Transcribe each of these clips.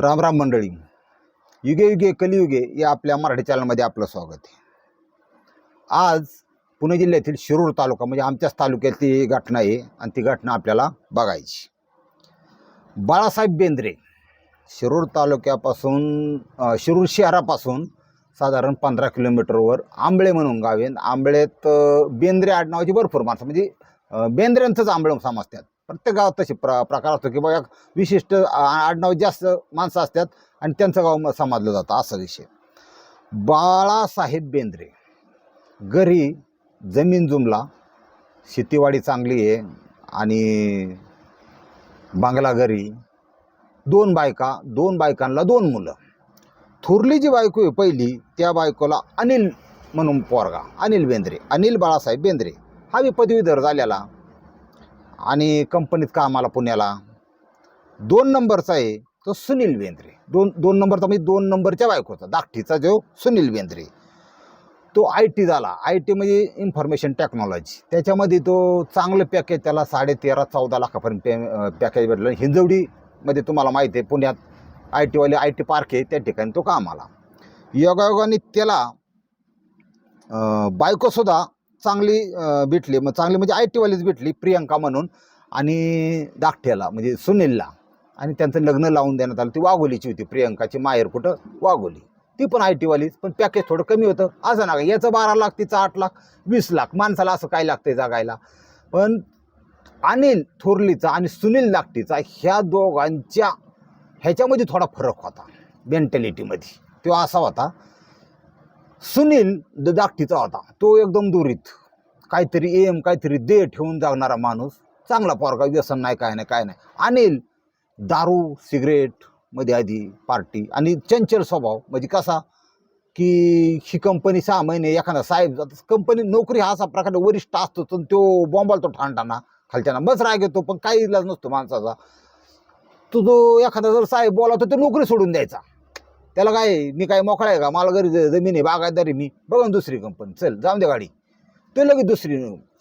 राम राम मंडळी. युगे युगे कलियुगे या आपल्या मराठी चॅनलमध्ये आपलं स्वागत आहे. आज पुणे जिल्ह्यातील शिरूर तालुका म्हणजे आमच्याच तालुक्यातली घटना आहे आणि ती घटना आपल्याला बघायची. बाळासाहेब बेंद्रे शिरूर तालुक्यापासून शिरूर शहरापासून साधारण पंधरा किलोमीटरवर आंबळे म्हणून गाव आहे. आंबळेत बेंद्रे आडनावाची भरपूर माणसं म्हणजे बेंद्रेंचंच बेंद्र्यांचंच आंबळं समजतात प्रत्येक गावात तसे प्र प्रकार असतो की बाबा एक विशिष्ट आडनाव जास्त माणसं असतात आणि त्यांचं गाव म- समजलं जातं असा विषय. बाळासाहेब बेंद्रे घरी जमीन जुमला शेतीवाडी चांगली आहे आणि बांगला घरी दोन बायका दोन बायकांना दोन मुलं. थोरली जी बायको आहे पहिली त्या बायकोला अनिल म्हणून पोरगा अनिल बेंद्रे अनिल बाळासाहेब बेंद्रे. हा बी पदवीधर झालेला. आणि कंपनीत कामाला पुण्याला. दोन नंबरचा आहे तो सुनील बेंद्रे दोन दोन नंबरचा म्हणजे दोन नंबरच्या बायकोचा धाकटीचा जो सुनील बेंद्रे तो आय टी झाला. आय टी म्हणजे इन्फॉर्मेशन टेक्नॉलॉजी त्याच्यामध्ये तो चांगलं पॅकेज त्याला साडे तेरा चौदा लाखापर्यंत पे पॅकेज भेटलं. हिंजवडीमध्ये तुम्हाला माहिती आहे पुण्यात आय टीवाले आय टी पार्क आहे. त्या ठिकाणी तो कामाला. योगायोगाने त्याला बायकोसुद्धा चांगली भेटली. मग चांगली म्हणजे आय टीवालीच भेटली प्रियंका म्हणून आणि धाकट्याला म्हणजे सुनीलला. आणि त्यांचं लग्न लावून देण्यात आलं. ती वाघोलीची होती प्रियंकाची माहेर कुठं? वाघोली. ती पण आय टीवालीच पण पॅकेज थोडं कमी होतं. असं ना याचं बारा लाख तिचं आठ लाख वीस लाख. माणसाला असं काय लागतंय जागायला? पण अनिल थोरलीचा आणि सुनील लाकटीचा ह्या दोघांच्या ह्याच्यामध्ये थोडा फरक होता. मेंटॅलिटीमध्ये तो असा होता सुनील द दाकटीचा होता. तो एकदम दुरीत. काहीतरी एम काहीतरी दे ठेवून जागणारा माणूस. चांगला पोरगा व्यसन नाही काय नाही काय नाही. अनिल दारू सिगरेटमध्ये आधी पार्टी. आणि चंचल स्वभाव म्हणजे कसा की ही कंपनी सहा महिने एखादा साहेब कंपनी नोकरी हा असा प्रकारे वरिष्ठ असतो तर तो बॉम्बालतो ठाणताना खालच्याना बस राग येतो पण काही इलाज नसतो माणसाचा. तो जो एखादा जर साहेब बोलावतो तो नोकरी सोडून द्यायचा. त्याला काय मी काय मोकळा आहे का? मला घरी ज- जमीन आहे बागायतदारी मी. बघा ना दुसरी कंपनी चल जाऊन दे गाडी. ते लगेच दुसरी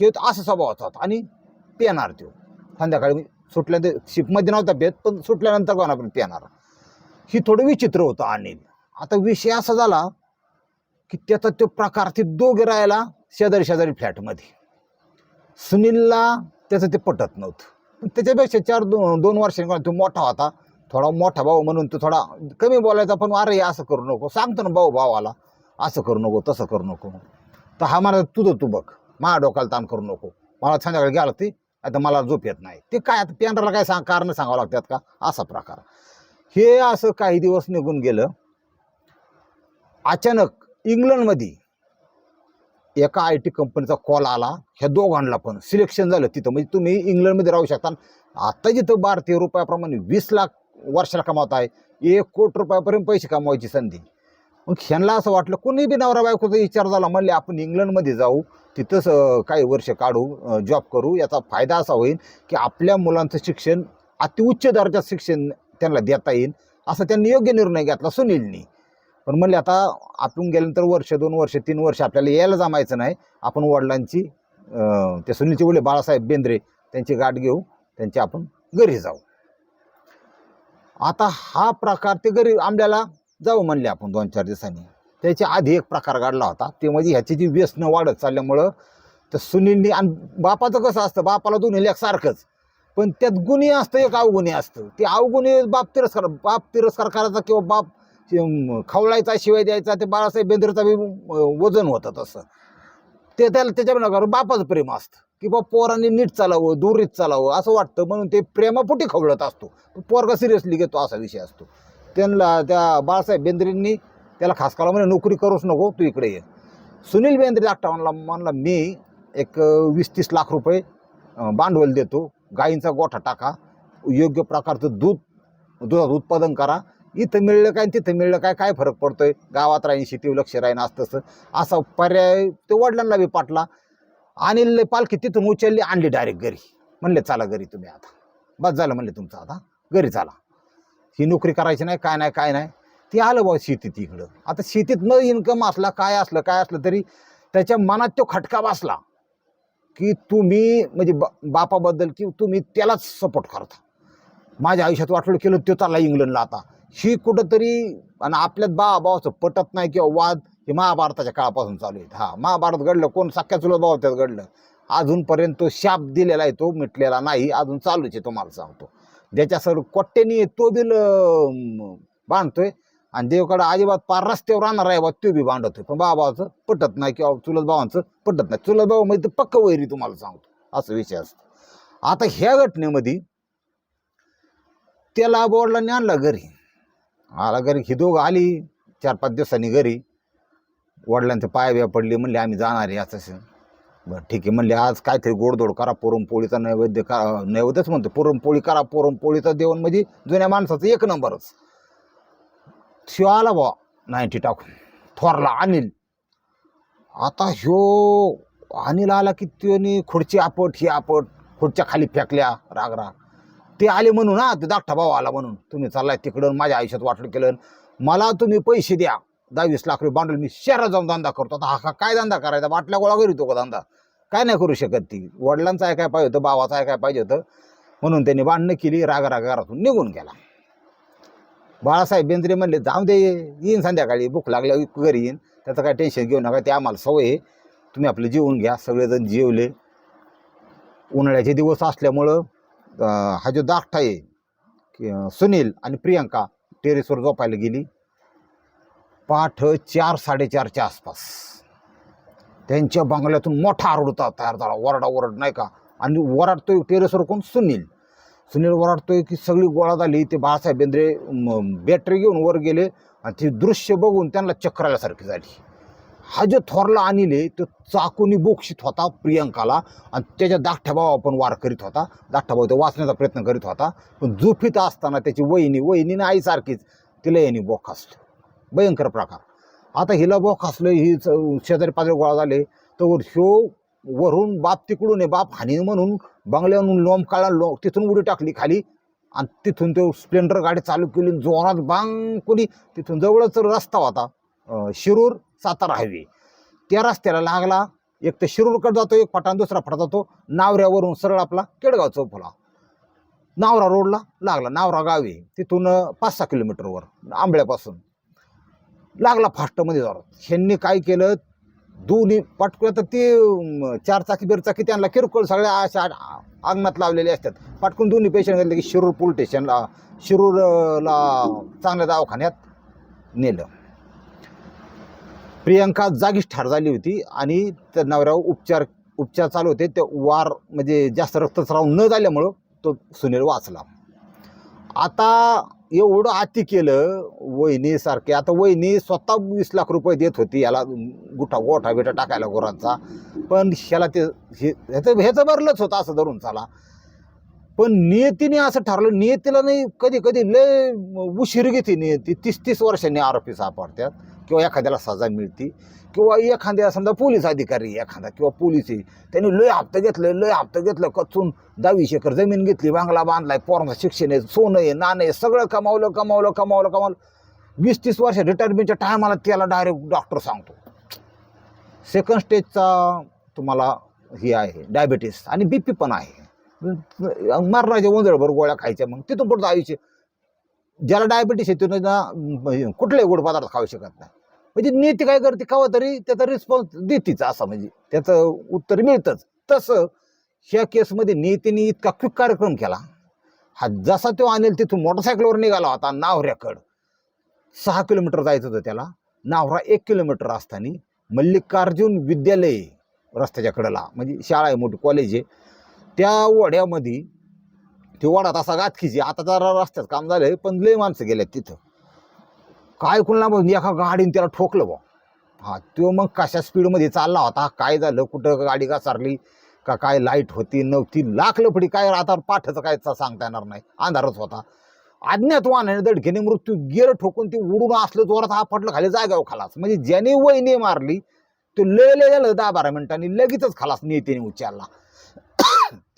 हे असं स्वभाव होता. आणि पेणार तो. संध्याकाळी सुटल्यानंतर शिपमध्ये नव्हता पेत पण सुटल्यानंतर कोणापर्यंत पेणार. ही थोडं विचित्र होतं अनिल. आता विषय असा झाला की त्याचा तो प्रकार ते दोघे राहायला शेजारी शेजारी फ्लॅटमध्ये. सुनीलला त्याचं ते पटत नव्हतं. पण त्याच्यापेक्षा चार दो दोन वर्षांनी तो मोठा होता. थोडा मोठा भाऊ म्हणून तो थोडा कमी बोलायचा पण अरे असं करू नको. सांगतो ना भाऊ भावाला असं करू नको तसं करू नको. तर हा मला तुझं तू बघ माझ्या डोक्याला ताण करू नको. मला संध्याकाळी गेला ती आता मला झोप येत नाही. ते काय आता पेंडरला काय सांग कारणं सांगावं लागतात का? असा प्रकार. हे असं काही दिवस निघून गेलं. अचानक इंग्लंडमध्ये एका आय टी कंपनीचा कॉल आला. ह्या दोघांना पण सिलेक्शन झालं तिथं. म्हणजे तुम्ही इंग्लंडमध्ये राहू शकता. आता जिथं भारतीय रुपयाप्रमाणे वीस लाख वर्षाला कमावत आहे. एक कोटी रुपयापर्यंत पैसे कमवायची संधी. मग ह्यांना असं वाटलं कोणी बी नवरा बायकोचा विचार झाला म्हणले आपण इंग्लंडमध्ये जाऊ तिथंच काही वर्ष काढू जॉब करू याचा फायदा असा होईल की आपल्या मुलांचं शिक्षण अतिउच्च दर्जाचं शिक्षण त्यांना देता येईल असं त्यांनी योग्य निर्णय घेतला सुनीलनी. पण म्हणले आता आपण गेल्यानंतर वर्ष दोन वर्ष तीन वर्ष आपल्याला यायला जमायचं नाही आपण वडिलांची ते सुनीलचे वडील बाळासाहेब बेंद्रे त्यांची गाठ घेऊ त्यांची आपण घरी जाऊ. आता हा प्रकार ते घरी आंब्याला जाऊ म्हणले आपण दोन चार दिवसांनी. त्याच्या आधी एक प्रकार घडला होता. ते म्हणजे ह्याची जी व्यसनं वाढत चालल्यामुळं तर सुनीलनी आणि बापाचं कसं असतं बापाला दोन्ही लेख सारखंच. पण त्यात गुन्हे असतं एक अवगुणी असतं. ते अवगुणी बाप तिरस्कार बाप तिरस्कार करायचा किंवा बाप खवळायचा शिवाय द्यायचा ते बाळासाहेब बेंद्रेचा बी वजन होतं तसं. ते त्याला त्याच्या बापाचं प्रेम असतं. की बा पोरांनी नीट चालावं दुरीत चालावं असं वाटतं. म्हणून ते प्रेमापोटी खवळत असतो. पोरगा सिरियसली घेतो असा विषय असतो. त्यांना त्या बाळासाहेब बेंद्रेंनी त्याला खास कला म्हणे नोकरी करूच नको तू इकडे ये. सुनील बेंद्रे धाकटा म्हणला म्हणला मी एक वीस तीस लाख रुपये भांडवल देतो. गाईंचा गोठा टाका. योग्य प्रकारचं दूध दुधाचं उत्पादन करा. इथं मिळलं काय आणि तिथं मिळलं काय काय फरक पडतोय? गावात राहीन शेतीवर लक्ष राहीन असं तसं असा पर्याय ते वडिलांना बी पाटला अनिल पालखी तिथून उचलली आणली डायरेक्ट घरी. म्हणले चला घरी तुम्ही आता. बस झालं म्हणले तुमचं आता. घरी चला. ही नोकरी करायची नाही काय नाही काय नाही. ती आलं बा शेतीत इकडं. आता शेतीत न इन्कम असला काय असलं काय असलं तरी त्याच्या मनात तो खटका बसला की तुम्ही म्हणजे बा बापाबद्दल की तुम्ही त्यालाच सपोर्ट करता. माझ्या आयुष्यात वाटलं केलं तो चालला इंग्लंडला आता. ही कुठंतरी आणि आपल्यात बा भावाचं पटत नाही किंवा वाद हे महाभारताच्या काळापासून चालू आहेत. हा महाभारत घडलं कोण सख्या चुलत भाव त्यात घडलं? अजूनपर्यंत तो शाप दिलेला आहे तो मिटलेला नाही अजून चालूच आहे तुम्हाला सांगतो. ज्याच्या सर कोट्टेनी तो बिल बांधतोय आणि देवकडं अजिबात पार रस्त्यावर राहणार आहे बा तो बी बांधतोय. पण बाबाचं पटत नाही किंवा चुलत भावांचं पटत नाही. चुलत भाऊ म्हणजे पक्क वैरी तुम्हाला सांगतो असं विषय असतो. आता ह्या घटनेमध्ये त्याला बोर्डला आणला घरी. आला घरी ही दोघं आली चार पाच दिवसांनी घरी. वडिलांचं पाय बिया पडली म्हणले आम्ही जाणार आहे असं असं. बरं ठीक आहे. म्हणले आज काहीतरी गोडधोड करा पुरणपोळीचा नैवेद्य करा. नैवेद्यच म्हणतो पुरणपोळी करा पुरणपोळीचा देऊन म्हणजे जुन्या माणसाचं एक नंबरच. शिव आला बा नाईन्टी टाकून थोरला अनिल. आता ह्यो अनिल आला की त्याने खुर्ची आपट ही आपट खुर्च्या खाली फेकल्या राग राग. ते आले म्हणून हा ते धाकटा भाऊ आला म्हणून. तुम्ही चाललाय तिकडं माझ्या आयुष्यात वाटलं केलं. मला तुम्ही पैसे द्या. दहावीस लाख रुपये बांधून मी शहरात जाऊन धंदा करतो. आता हा काय धंदा करायचा? बाटल्या गोळा करीतो का धंदा? काय नाही करू शकत ती. वडिलांचं आहे काय पाहिजे होतं? भावाचं आहे काय पाहिजे होतं? म्हणून त्यांनी भांडणं केली राग राग घरातून निघून गेला. बाळासाहेब बेंद्रे म्हणले जाऊ दे येईन संध्याकाळी भूक लागल्या घरी येईन. त्याचं काय टेन्शन घेऊ नका ते आम्हाला सवय आहे. तुम्ही आपलं जेवून घ्या सगळेजण जेवले. उन्हाळ्याचे दिवस असल्यामुळं हा जो दाखठा आहे की, सुनील आणि प्रियांका टेरेसवर झोपायला गेली. पाठ चार साडेचारच्या आसपास. त्यांच्या बंगल्यातून मोठा आरडता तयार झाला. वरडा ओरड नाही का? आणि वराडतोय टेरेसवर कोण? सुनील. सुनील वराडतोय की सगळी गोळा झाली. ते बाळासाहेब बेंद्रे बॅटरी घेऊन वर गेले आणि ते दृश्य बघून त्यांना चक्कर आल्यासारखी झाली. हा जो थोरला आणले तो चाकूनी बोक्षित होता प्रियंकाला आणि त्याच्या दाठ्या भावा पण वार करीत होता. दाठ्या भाऊ तो वाचण्याचा प्रयत्न करीत होता. पण झोपीत असताना त्याची वहिनी वहिनीने आईसारखीच तिला यांनी बोखासलं भयंकर प्रकार. आता हिला बोखासलं ही च- शेजारी पाजारी गोळा झाले तर ह्यो वरून बाप तिकडून आहे बाप हानी म्हणून बंगल्यावरून लोंब काढला लो तिथून उडी टाकली खाली आणि तिथून तो स्प्लेंडर गाडी चालू केली आणि जोरात बांग कोणी तिथून जवळच रस्ता होता शिरूर सातारा हायवे त्या रस्त्याला लागला एक तर शिरूरकडे जातो एक फटा दुसरा फटा जातो नावऱ्यावरून सरळ आपला केडगाव चौफला. नावरा रोडला लागला नावरा गावी तिथून पाच सहा किलोमीटरवर आंबळ्यापासून. लागला फास्टमध्ये जोरात ह्यांनी काय केलं? दोन्ही पाटकुळ तर ते चारचाकी चार चाकी त्यांना किरकोळ सगळ्या अशा अंगणात लावलेले असतात. पाटकून दोन्ही पेशंट गेले की शिरूर पोलीस स्टेशनला शिरूरला चांगल्या दवाखान्यात नेलं. प्रियंका जागीच ठार झाली होती आणि त्या नवऱ्यावर उपचार उपचार चालू होते. ते वार म्हणजे जास्त रक्तस्राव न झाल्यामुळं तो सुनील वाचला. आता एवढं अति केलं वहिनीसारखे आता वहिनी स्वतः वीस लाख रुपये देत होती याला गुठा गोठा बिठा टाकायला गुरांचा. पण ह्याला ते हे ह्याचं ह्याचं भरलंच होतं असं धरून चाला. पण नियतीने असं ठरलं नियतीला नाही कधी कधी लय उशीर घेते नियती. तीस तीस वर्षांनी आरोपी सापडतात. किंवा एखाद्याला सजा मिळते किंवा एखाद्या समजा पोलीस अधिकारी एखादा किंवा पोलीस आहे त्यांनी लय हप्तं घेतलं लय हप्तं घेतलं कचून दहावीस एकर जमीन घेतली बांगला बांधलाय पोरांचं शिक्षण आहे सोनं आहे नाणं आहे सगळं कमावलं कमावलं कमावलं कमावलं. वीस तीस वर्ष रिटायरमेंटच्या टायमाला त्याला डायरेक्ट डॉक्टर सांगतो. सेकंड स्टेजचा तुम्हाला हे आहे डायबिटीस आणि बी पी पण आहे. मरणाच्या वंजळभर गोळ्या खायच्या मग तिथून पुढचं आयुष्य ज्याला डायबिटीस आहे ना कुठलाही गोड पदार्थ खाऊ शकत नाही. म्हणजे नीती काय करते कवा तरी त्याचा रिस्पॉन्स देतीच असा म्हणजे. त्याचं उत्तर मिळतंच. तसं ह्या केसमध्ये नीतीने इतका क्विक कार्यक्रम केला. हा जसा तो आणेल तिथून मोटरसायकलवर निघाला होता नावऱ्याकडं. सहा किलोमीटर जायचं होतं त्याला. नावरा एक किलोमीटर असताना मल्लिकार्जुन विद्यालय रस्त्याच्या कडेला म्हणजे शाळा आहे मोठी कॉलेज आहे. त्या वड्यामध्ये ती वडा तसा गातकीची आता जरा रस्त्यात काम झालंय पण लय माणसं गेल्यात तिथं. काय कुणाला मग एका गाडीने त्याला ठोकलं बा हा तो मग कशा स्पीडमध्ये चालला होता काय झालं कुठं गाडी घसरली का काय लाइट होती नव्हती लाख लफडी काय आता पाठचं काय सांगता येणार नाही. अंधारच होता. अज्ञात वाहनाने दडकेने मृत्यू गेलं ठोकून ते उडून असलं जोरात हा पटलं खाली जागाव खालास. म्हणजे ज्याने वहिने मारली तो लय लय झालं दहा बारा मिनिटांनी लगेचच खालास नेत्याने उच्चारला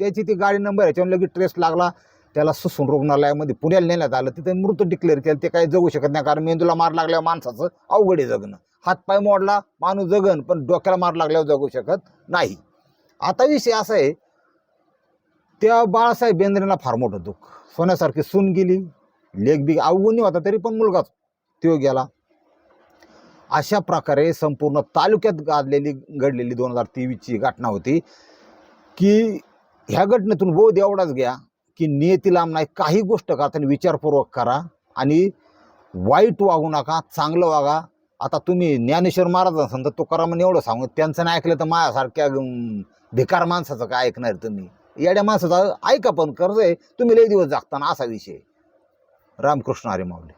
त्याची ती गाडी नंबर याच्यावर लगेच ट्रेस लागला. त्याला सुसून रुग्णालयामध्ये पुण्याला नेण्यात आलं. तिथे मृत डिक्लेअर केलं. ते काही जगू शकत नाही. कारण मेंदूला मार लागल्यावर माणसाचं अवघड आहे जगणं. हातपाय मोडला माणूस जगन पण डोक्याला मार लागल्यावर जगू शकत नाही. आता विषय असा आहे त्या बाळासाहेब बेंद्रेला फार मोठं दुःख. सोन्यासारखी सून गेली. लेख बी अवगुणी होता तरी पण मुलगाच तो गेला. अशा प्रकारे संपूर्ण तालुक्यात गाजलेली घडलेली दोन हजार तेवीसची घटना होती की ह्या घटनेतून बोध एवढाच घ्या की नियती लांब नाही काही गोष्ट करताना विचारपूर्वक करा आणि वाईट वागू नका चांगलं वागा. आता तुम्ही ज्ञानेश्वर महाराज असाल तर तुकारामन एवढं सांगू त्यांचं नाही ऐकलं तर माझ्यासारख्या भिकार माणसाचं काय ऐकणार तुम्ही? येड्या माणसाचं ऐका पण कर्ज आहे. तुम्ही लई दिवस जागताना असा विषय रामकृष्ण हरी माऊली.